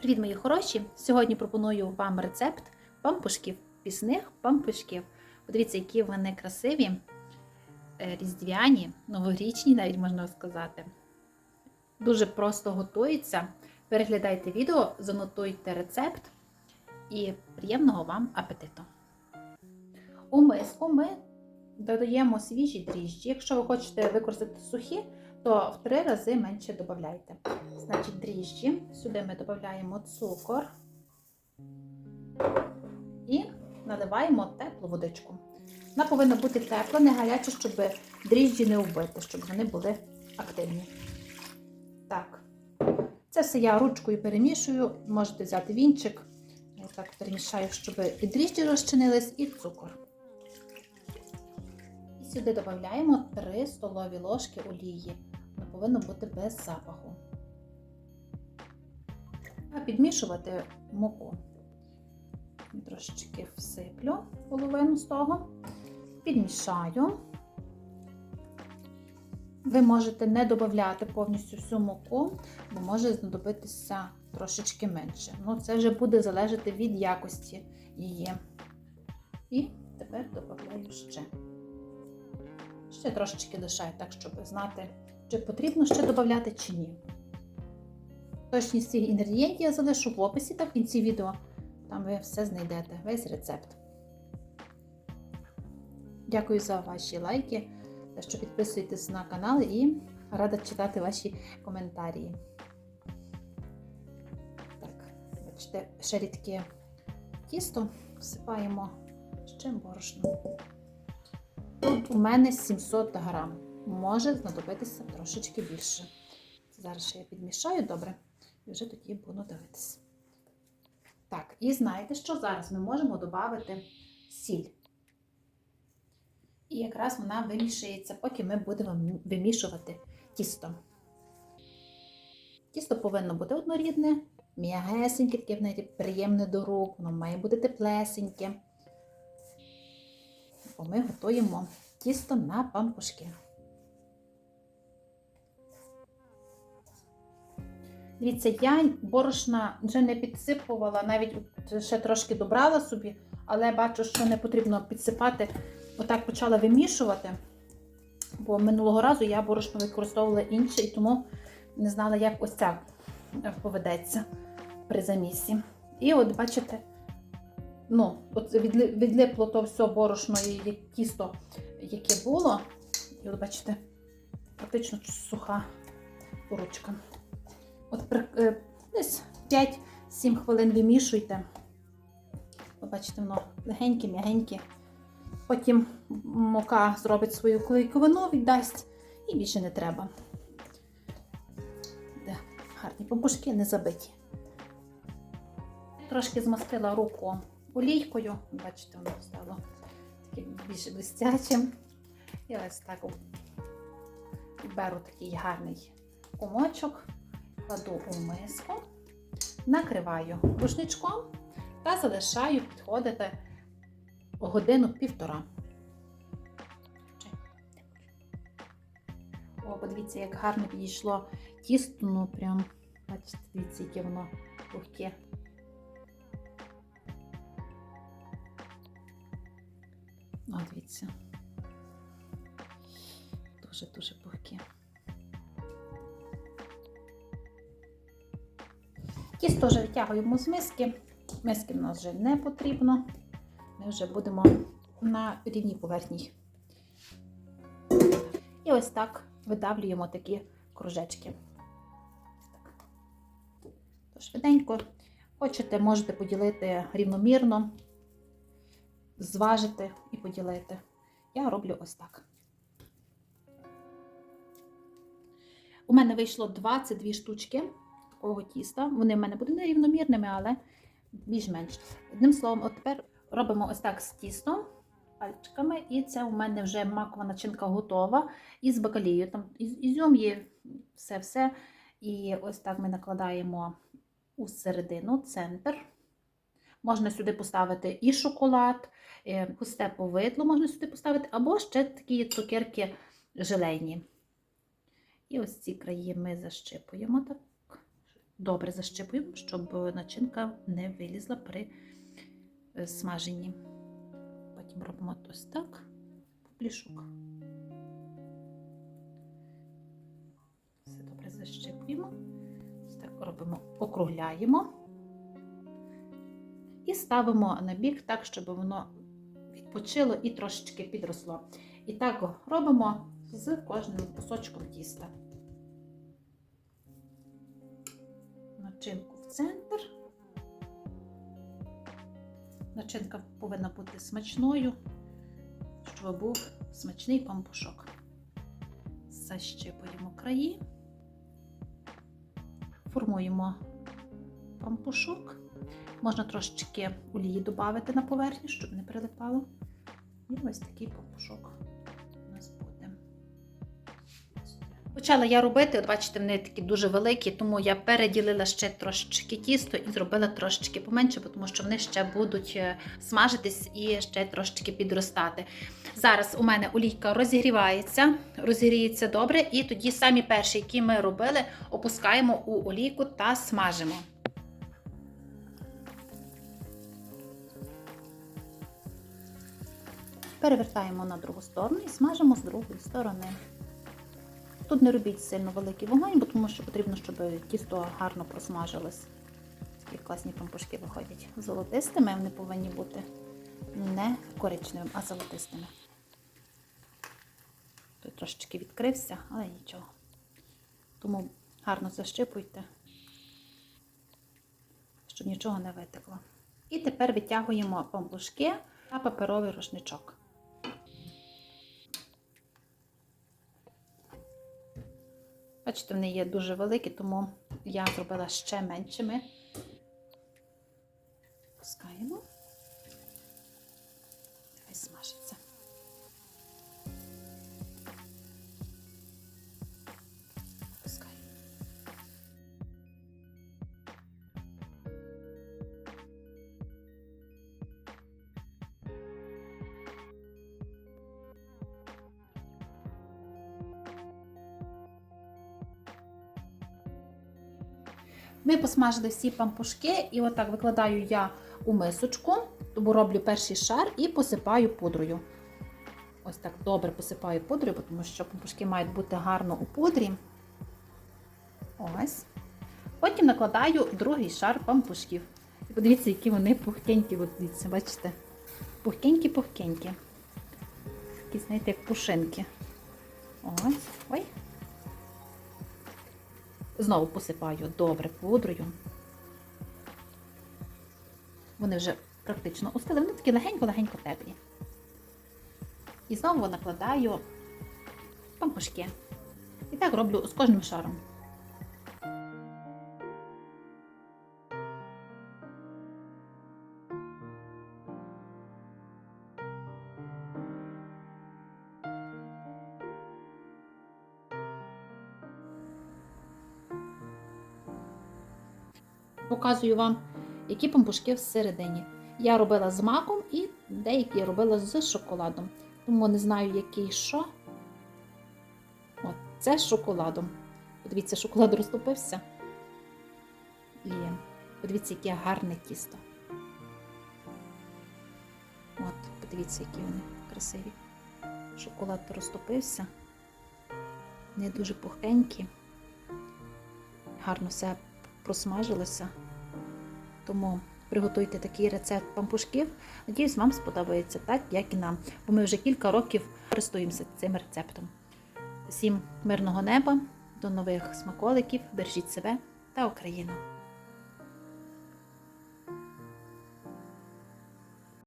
Привіт, мої хороші! Сьогодні пропоную вам рецепт пампушків, пісних пампушків. Подивіться, які вони красиві, е, різдвяні, новорічні, навіть можна сказати. Дуже просто готуються. Переглядайте відео, занотуйте рецепт і приємного вам апетиту. У миску ми додаємо свіжі дріжджі. Якщо ви хочете використати сухі, то в три рази менше додайте. Значить, дріжджі. Сюди ми додаємо цукор і наливаємо теплу водичку. Вона повинна бути тепла, не гаряча, щоб дріжджі не вбити, щоб вони були активні. Так, це все я ручкою перемішую. Можете взяти вінчик. Я так перемішаю, щоб і дріжджі розчинились, і цукор. І сюди додаємо 3 столові ложки олії. Вона повинна бути без запаху. А підмішувати муку. Трошечки всиплю половину з того, підмішаю. Ви можете не додати повністю всю муку, бо може знадобитися трошечки менше. Ну, це вже буде залежати від якості її. І тепер додаю ще. Ще трошечки лишаю, так, щоб знати, чи потрібно ще додати, чи ні. Точність цих інгредієнтів я залишу в описі та в кінці відео. Там ви все знайдете, весь рецепт. Дякую за ваші лайки, за що підписуєтесь на канал і рада читати ваші коментарі. Так, бачите, ще рідке тісто всипаємо ще борошно. Тут у мене 700 грам. Може знадобитися трошечки більше. Зараз ще я підмішаю добре і вже тоді буду дивитися. Так, і знаєте, що зараз ми можемо додати сіль. І якраз вона вимішується, поки ми будемо вимішувати тісто. Тісто повинно бути однорідне, м'ягесеньке, таке знаєте, приємне до рук, воно має бути теплесеньке. Бо ми готуємо тісто на пампушки. Дивіться, я борошна вже не підсипувала, навіть ще трошки добрала собі, але бачу, що не потрібно підсипати. Отак почала вимішувати, бо минулого разу я борошно використовувала інше, і тому не знала, як ось ця поведеться при замісі. І от, бачите, ну, от відлипло то все борошно і тісто, яке було. І от бачите, практично суха ручка. От десь 5-7 хвилин вимішуйте. Ви бачите, воно легеньке, м'ягеньке. Потім мука зробить свою клейковину, віддасть і більше не треба. Де гарні пампушки не забиті. Трошки змастила руку олійкою. Бачите, воно стало таким більш блистячим. І ось так беру такий гарний комочок кладу у миску, накриваю рушничком та залишаю підходити годину-півтора. О, подивіться, як гарно підійшло тісто, ну прям, бачите, дивіться, яке воно легке. О, дивіться. Дуже-дуже пухке. Тісто вже витягуємо з миски. Миски в нас вже не потрібно. Ми вже будемо на рівній поверхні. І ось так видавлюємо такі кружечки. Швиденько, хочете, можете поділити рівномірно, зважити і поділити. Я роблю ось так. У мене вийшло 22 штучки такого тіста. Вони в мене будуть нерівномірними, але більш-менш. Одним словом, от тепер робимо ось так з тістом, пальчиками, і це у мене вже макова начинка готова. І з бакалією. Там ізюм є все-все. І ось так ми накладаємо у середину, центр. Можна сюди поставити і шоколад, пусте повидло можна сюди поставити, або ще такі цукерки желейні. І ось ці краї ми защипуємо так добре защипуємо, щоб начинка не вилізла при е, смаженні. Потім робимо ось так, поплішок. Все добре защипуємо. Ось так робимо, округляємо і ставимо на бік так, щоб воно відпочило і трошечки підросло. І так робимо з кожним кусочком тіста. Начинку в центр. Начинка повинна бути смачною, щоб був смачний пампушок. Защипуємо краї, формуємо пампушок. Можна трошечки олії додати на поверхню, щоб не прилипало. І ось такий пампушок Почала я робити, от бачите, вони такі дуже великі, тому я переділила ще трошечки тісто і зробила трошечки поменше, тому що вони ще будуть е, смажитись і ще трошечки підростати. Зараз у мене олійка розігрівається, розігріється добре, і тоді самі перші, які ми робили, опускаємо у олійку та смажимо. Перевертаємо на другу сторону і смажимо з другої сторони. Тут не робіть сильно великий вогонь, бо тому що потрібно, щоб тісто гарно просмажилось. Такі класні пампушки виходять. Золотистими вони повинні бути не коричневим, а золотистими. Тут трошечки відкрився, але нічого. Тому гарно защипуйте, щоб нічого не витекло. І тепер витягуємо пампушки на паперовий рушничок. Бачите, вони є дуже великі, тому я зробила ще меншими. Пускаємо. Хай смажиться. Ми посмажили всі пампушки, і отак викладаю я у мисочку, тому роблю перший шар і посипаю пудрою. Ось так добре посипаю пудрою, тому що пампушки мають бути гарно у пудрі. Ось. Потім накладаю другий шар пампушків. І подивіться, які вони пухкенькі, дивіться, бачите? Пухкенькі-пухкенькі. Такі, знаєте, як пушинки. Ось. Ой. Знову посипаю добре пудрою. Вони вже практично остили, вони такі легенько-легенько теплі. І знову накладаю пампушки. І так роблю з кожним шаром. Показую вам, які пампушки всередині. Я робила з маком і деякі робила з шоколадом. Тому не знаю, який що. От, це з шоколадом. Подивіться, шоколад розтопився. І подивіться, яке гарне тісто. От, подивіться, які вони красиві. Шоколад розтопився. Вони дуже пухенькі. Гарно все просмажилося. Тому приготуйте такий рецепт пампушків. Надіюсь, вам сподобається так, як і нам, бо ми вже кілька років користуємося цим рецептом. Всім мирного неба, до нових смаколиків, бережіть себе та Україну!